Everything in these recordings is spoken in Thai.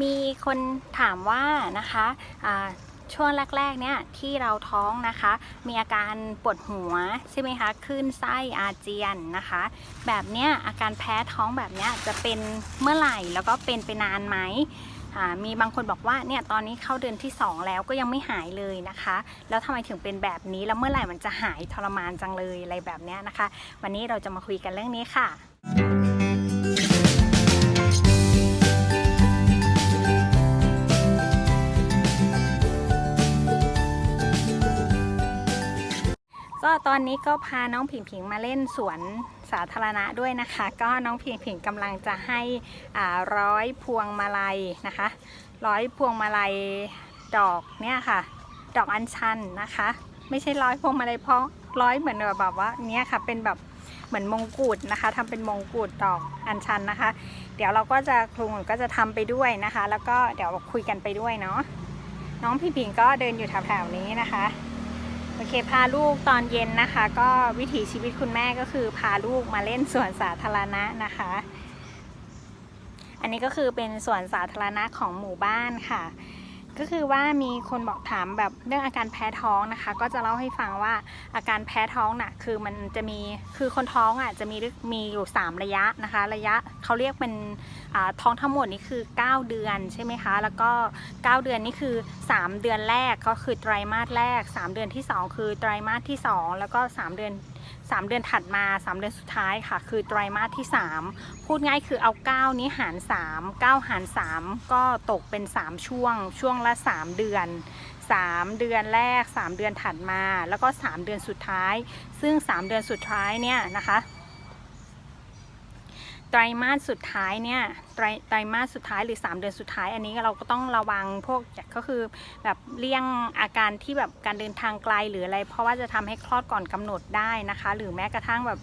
มีคนถามว่านะคะช่วงแรกๆเนี่ยที่เราท้องนะคะ มีอาการปวดหัวใช่ไหมคะคลื่นไส้อาเจียนนะคะ แบบเนี้ยอาการแพ้ท้องแบบเนี้ยจะเป็นเมื่อไหร่แล้วก็เป็นไปนานไหมมีบางคนบอกว่าเนี่ยตอนนี้เข้าเดือนที่ 2 แล้วก็ยังไม่หายเลยนะคะ แล้วทำไมถึงเป็นแบบนี้แล้วเมื่อไหร่มันจะหายทรมานจังเลยอะไรแบบเนี้ยนะคะ วันนี้เราจะมาคุยกันเรื่องนี้ค่ะ ก็ตอนนี้ก็พาน้องผิงผิงมาเล่นสวนสาธารณะด้วยนะคะ ก็น้องผิงผิงกำลังจะให้ร้อยพวงมาลัยนะคะร้อยพวงมาลัยดอกเนี่ยค่ะ ดอกอัญชันนะคะ ไม่ใช่ร้อยพวงมาลัยเพราะร้อยเหมือนแบบว่าเนี้ยค่ะเป็นแบบเหมือนมงกุฎนะคะทำเป็นมงกุฎดอกอัญชันนะคะ เดี๋ยวเราก็จะครูก็จะทำไปด้วยนะคะ แล้วก็เดี๋ยวคุยกันไปด้วยเนาะน้องพี่ผิงก็เดินอยู่แถวๆนี้นะคะ โอเคพาลูกตอนเย็นนะคะ ก็วิถีชีวิตคุณแม่ก็คือพาลูกมาเล่นสวนสาธารณะนะคะ อันนี้ก็คือเป็นสวนสาธารณะของหมู่บ้านค่ะ ก็คือว่ามีคนบอกถามแบบเรื่องอาการแพ้ท้องนะคะ ก็จะเล่าให้ฟังว่าอาการแพ้ท้องน่ะคือมันจะมีคือคนท้องอะจะมีมีอยู่ 3 ระยะนะคะ ระยะเขาเรียกเป็นท้องทั้งหมดนี่คือ 9 เดือนใช่ไหมคะ แล้วก็ 9 เดือนนี่คือ 3 เดือนแรกก็คือไตรมาสแรก 3 เดือนที่ 2 คือไตรมาสที่ 2 แล้วก็ 3 เดือน 3 เดือนถัดมา 3 เดือนสุดท้ายค่ะ คือไตรมาสที่ 3 พูดง่ายคือเอา 9 นี้หาร 3 9 หาร 3 ก็ตกเป็น 3 ช่วง ช่วงละ 3 เดือน 3 เดือนแรก 3 เดือนถัดมา แล้วก็ 3 เดือนสุดท้าย ซึ่ง 3 เดือนสุดท้ายเนี่ยนะคะ ไตรมาสสุดท้ายเนี่ยไตรไตรมาสสุดท้ายหรือ 3 เดือนสุดท้าย อันนี้เราก็ต้องระวังพวกก็คือแบบเลี่ยงอาการที่แบบการเดินทางไกลหรืออะไร เพราะว่าจะทำให้คลอดก่อนกำหนดได้นะคะ หรือแม้กระทั่งแบบ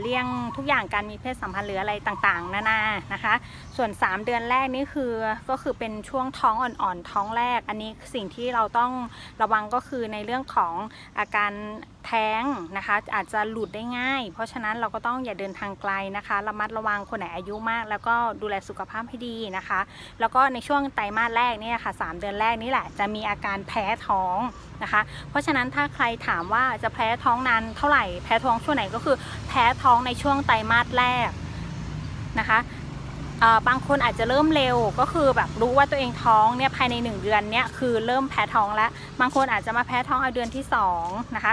เลี่ยงทุกอย่างการมีเพศสัมพันธ์หรืออะไรต่างๆ นานานะคะ ส่วน 3 เดือนแรกนี่คือก็คือเป็นช่วงท้องอ่อนๆท้องแรก อันนี้สิ่งที่เราต้องระวังก็คือในเรื่องของอาการแท้งนะคะ อาจจะหลุดได้ง่าย เพราะฉะนั้นเราก็ต้องอย่าเดินทางไกลนะคะระมัดระวังคนไหนอายุมาก แล้วก็ดูแลสุขภาพให้ดีนะคะ แล้วก็ในช่วงไตรมาสแรกเนี่ยค่ะสามเดือนแรกนี่แหละจะมีอาการแพ้ท้องนะคะ เพราะฉะนั้นถ้าใครถามว่าจะแพ้ท้องนานเท่าไหร่แพ้ท้องช่วงไหนก็คือแพ้ท้องในช่วงไตรมาสแรกนะคะบางคนอาจจะเริ่มเร็วก็คือแบบรู้ว่าตัวเองท้องเนี่ยภายใน 1 เดือนเนี่ยคือเริ่มแพ้ท้องแล้ว บางคนอาจจะมาแพ้ท้องเอาเดือนที่2นะคะ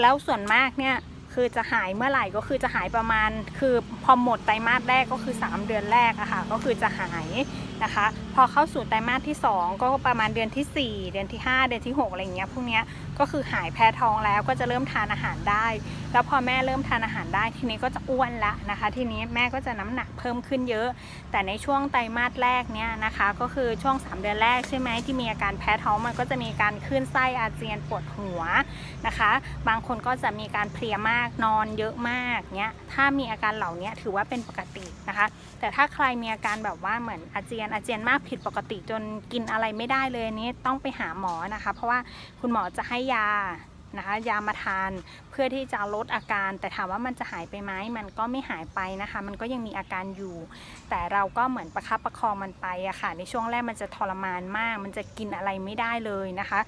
แล้วส่วนมากเนี่ย คือจะหายเมื่อไหร่ก็คือจะหายประมาณ คือพอหมดไตรมาสแรกก็คือ 3 เดือนแรกอะค่ะก็คือจะหายนะคะ พอเข้าสู่ไตรมาสที่ 2 ก็ประมาณเดือนทีสี่4 เดือนที่ 5 เดือนที่ 6 อะไรอย่างเงี้ยพวกเนี้ยก็คือหายแพ้ท้องแล้วก็จะเริ่มทานอาหารได้ แล้วพอแม่เริ่มทานอาหารได้ทีนี้ก็จะอ้วนละนะคะ ทีนี้แม่ก็จะน้ำหนักเพิ่มขึ้นเยอะ แต่ในช่วงไตรมาสแรกเนี่ยนะคะ ก็คือช่วง 3 เดือนแรกใช่ไหมที่มีอาการแพ้ท้องมันก็จะมีการคลื่นไส้อาเจียนปวดหัวนะคะ บางคนก็จะมีการเพลียมากนอนเยอะมากเนี่ยถ้ามีอาการเหล่านี้ถือว่าเป็นปกตินะคะ แต่ถ้าใครมีอาการแบบว่าเหมือนอาเจียนอาเจียนมากผิดปกติจนกินอะไรไม่ได้เลยนนี้ต้องไปหาหมอนะคะ เพราะว่าคุณหมอจะให้ยานะคะยามาทานเพื่อที่จะลดอาการ แต่ถามว่ามันจะหายไปไหมมันก็ไม่หายไปนะคะ มันก็ยังมีอาการอยู่ แต่เราก็เหมือนประคับประคองมันไปอะค่ะในช่วงแรกมันจะทรมานมาก มันจะกินอะไรไม่ได้เลยนะคะ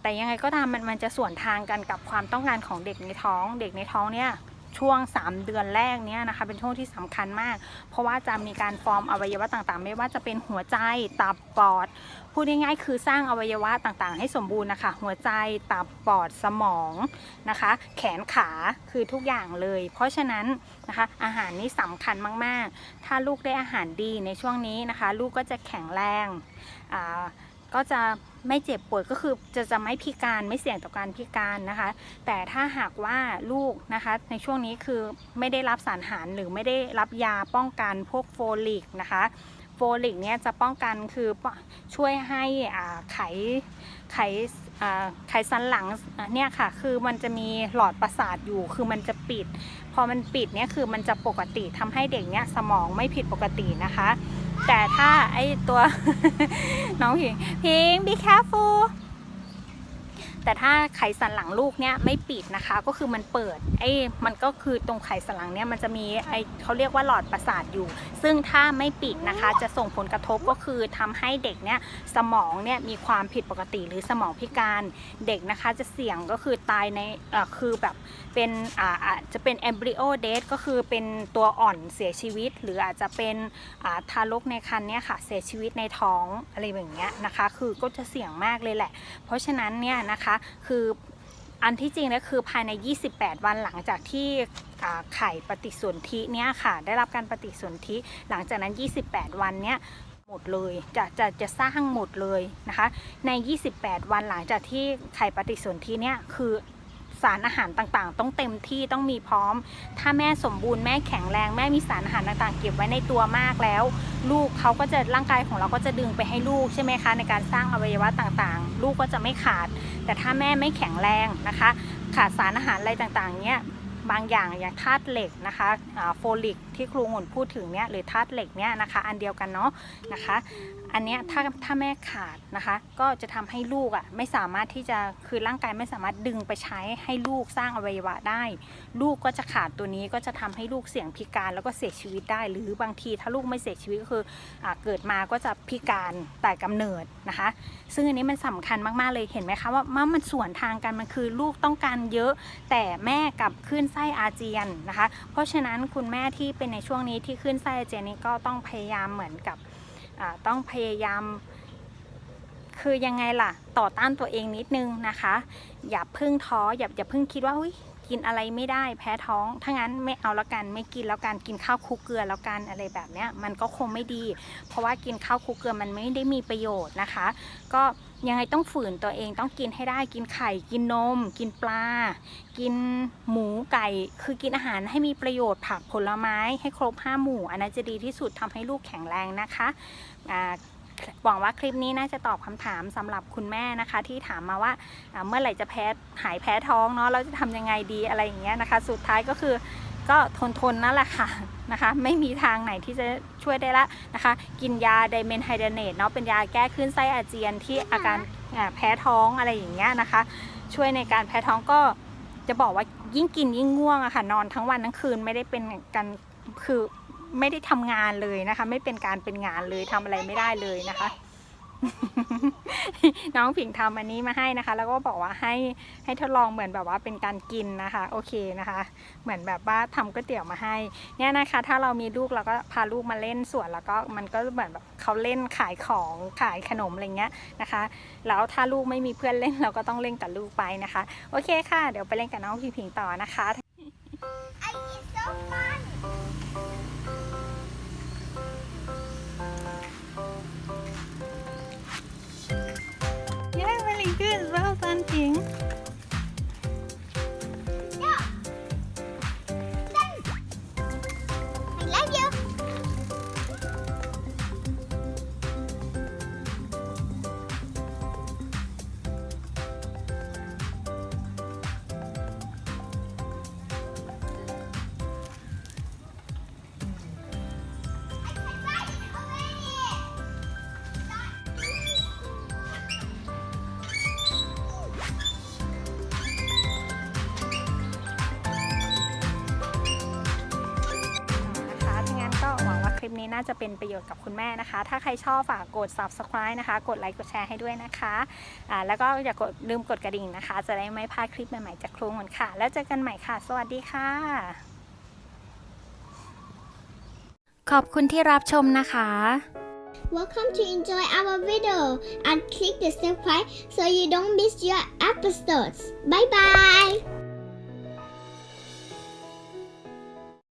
แต่ยังไงก็ตามมันมันจะส่วนทางกันกับความต้องการของเด็กในท้อง เด็กในท้องเนี่ย ช่วง 3 เดือนแรกเนี่ยนะคะ เป็นช่วงที่สำคัญมาก เพราะว่าจะมีการฟอร์มอวัยวะต่างๆ ไม่ว่าจะเป็นหัวใจตับปอดพูดง่ายๆคือสร้างอวัยวะต่างๆ ให้สมบูรณ์นะคะ หัวใจตับปอดสมองนะคะ แขนขาคือทุกอย่างเลย เพราะฉะนั้นนะคะอาหารนี่สำคัญมากๆ ถ้าลูกได้อาหารดีในช่วงนี้นะคะ ลูกก็จะแข็งแรงอ่า ก็จะไม่เจ็บปวยก็คือจะจะไม่พิการไม่เสี่ยงต่อการพิการนะคะ แต่ถ้าหากว่าลูกนะคะ ในช่วงนี้คือไม่ได้รับสารอาหารหรือไม่ได้รับยาป้องกันพวกโฟลิกนะคะโฟลิกเนี่ยจะป้องกันคือช่วยให้อ่าไขไขอ่าไขสันหลังเนี่ยค่ะ คือมันจะมีหลอดประสาทอยู่ คือมันจะปิด พอมันปิดเนี่ยคือมันจะปกติทำให้เด็กเนี่ยสมองไม่ผิดปกตินะคะ แต่ถ้าไอตัว น้องพิงพิง be careful แต่ถ้าไขสันหลังลูกเนี่ยไม่ปิดนะคะ ก็คือมันเปิดไอ้มันก็คือตรงไขสันหลังเนี่ยมันจะมีไอ้เขาเรียกว่าหลอดประสาทอยู่ ซึ่งถ้าไม่ปิดนะคะ จะส่งผลกระทบก็คือทำให้เด็กเนี่ยสมองเนี่ยมีความผิดปกติหรือสมองพิการเด็กนะคะจะเสี่ยงก็คือตายในคือแบบเป็นอ่าจะเป็น embryo death ก็คือเป็นตัวอ่อนเสียชีวิต หรืออาจจะเป็นอ่าทารกในครรภ์เนี่ยค่ะเสียชีวิตในท้องอะไรแบบเนี้ยนะคะ คือก็จะเสี่ยงมากเลยแหละ เพราะฉะนั้นเนี่ยนะคะคืออันที่จริงนะคือภายใน 28 วันหลังจากที่ไข่ปฏิสนธิเนี่ยค่ะ ได้รับการปฏิสนธิหลังจากนั้น 28 วันเนี่ยหมดเลยจะจะจะสร้างหมดเลยนะคะ ใน 28 วันหลังจากที่ไข่ปฏิสนธิเนี่ยคือ สารอาหารต่างๆ ต้องเต็มที่ต้องมีพร้อม ถ้าแม่สมบูรณ์แม่แข็งแรงแม่มีสารอาหารต่างๆ เก็บไว้ในตัวมากแล้ว ลูกเขาก็จะร่างกายของเราก็จะดึงไปให้ลูกใช่ไหมคะในการสร้างอวัยวะต่างๆ ลูกก็จะไม่ขาด แต่ถ้าแม่ไม่แข็งแรงนะคะ ขาดสารอาหารอะไรต่างๆเนี้ยบางอย่างอย่างธาตุเหล็กนะคะโฟลิกที่ครูงุ่นพูดถึงเนี่ยหรือธาตุเหล็กเนี่ยนะคะ อันเดียวกันเนาะนะคะ อันเนี้ยถ้าถ้าแม่ขาดนะคะ ก็จะทำให้ลูกอะไม่สามารถที่จะคือร่างกายไม่สามารถดึงไปใช้ให้ลูกสร้างอวัยวะได้ ลูกก็จะขาดตัวนี้ก็จะทำให้ลูกเสี่ยงพิการแล้วก็เสียชีวิตได้ หรือบางทีถ้าลูกไม่เสียชีวิตก็คืออเกิดมาก็จะพิการแต่กำเนิดนะคะ ซึ่งอันนี้มันสำคัญมากๆเลยเห็นไหมคะว่ามันส่วนทางกันมันคือลูกต้องการเยอะ แต่แม่กับขึ้นไส้อาเจียนนะคะ เพราะฉะนั้นคุณแม่ที่เป็นในช่วงนี้ที่ขึ้นไส้อาเจียนนี้ก็ต้องพยายามเหมือนกับ ต้องพยายามคือยังไงล่ะ ต่อต้านตัวเองนิดนึงนะคะ อย่าพึ่งท้ออย่าอย่าพึ่งคิดว่าอุ้ยกินอะไรไม่ได้แพ้ท้องถ้างั้นไม่เอาแล้วกันไม่กินแล้วกันกินข้าวคลุกเกลือแล้วกันอะไรแบบเนี้ยมันก็คงไม่ดี เพราะว่ากินข้าวคลุกเกลือมันไม่ได้มีประโยชน์นะคะ ก็ ยังไงต้องฝืนตัวเองต้องกินให้ได้กินไข่ กินนม กินปลา กินหมูไก่ คือกินอาหารให้มีประโยชน์ผักผลไม้ให้ครบห้าหมู่ อันนั้นจะดีที่สุดทำให้ลูกแข็งแรงนะคะหวังว่าคลิปนี้น่าจะตอบคำถามสำหรับคุณแม่นะคะ ที่ถามมาว่าเมื่อไหร่จะแพ้หายแพ้ท้องเนาะเราจะทำยังไงดีอะไรอย่างเงี้ยนะคะ สุดท้ายก็คือ ก็ทนทนๆนั่นแหละค่ะนะคะ ไม่มีทางไหนที่จะช่วยได้ละนะคะ กินยาไดเมนไฮเดรเนตเนาะเป็นยาแก้คลื่นไส้อาเจียนที่อาการแพ้ท้องอะไรอย่างเงี้ยนะคะ ช่วยในการแพ้ท้องก็จะบอกว่ายิ่งกินยิ่งง่วงอะค่ะ นอนทั้งวันทั้งคืนไม่ได้เป็นการคือไม่ได้ทำงานเลยนะคะ ไม่เป็นการเป็นงานเลยทำอะไรไม่ได้เลยนะคะ น้องผิงทำอันนี้มาให้นะคะ แล้วก็บอกว่าให้ให้ทดลองเหมือนแบบว่าเป็นการกินนะคะ โอเคนะคะ เหมือนแบบว่าทำก๋วยเตี๋ยวมาให้ เนี่ยนะคะ ถ้าเรามีลูกเราก็พาลูกมาเล่นสวนแล้วก็มันก็เหมือนแบบเขาเล่นขายของขายขนมอะไรเงี้ยนะคะ แล้วถ้าลูกไม่มีเพื่อนเล่นเราก็ต้องเล่นกับลูกไปนะคะ โอเคค่ะ เดี๋ยวไปเล่นกับน้องพิงพิงต่อนะคะ I it's so fun. ลิปนี้น่าจะเป็นประโยชน์กับคุณแม่นะคะ ถ้าใครชอบฝากกด subscribe นะคะ กดไลค์กดแชร์ให้ด้วยนะคะอ่าแล้วก็อย่ากดลืมกดกระดิ่งนะคะ จะได้ไม่พลาดคลิปใหม่ๆจากครูเหมือนค่ะ แล้วเจอกันใหม่ค่ะ สวัสดีค่ะ ขอบคุณที่รับชมนะคะ Welcome to enjoy our video and click the subscribe so you don't miss your episodes. Bye bye.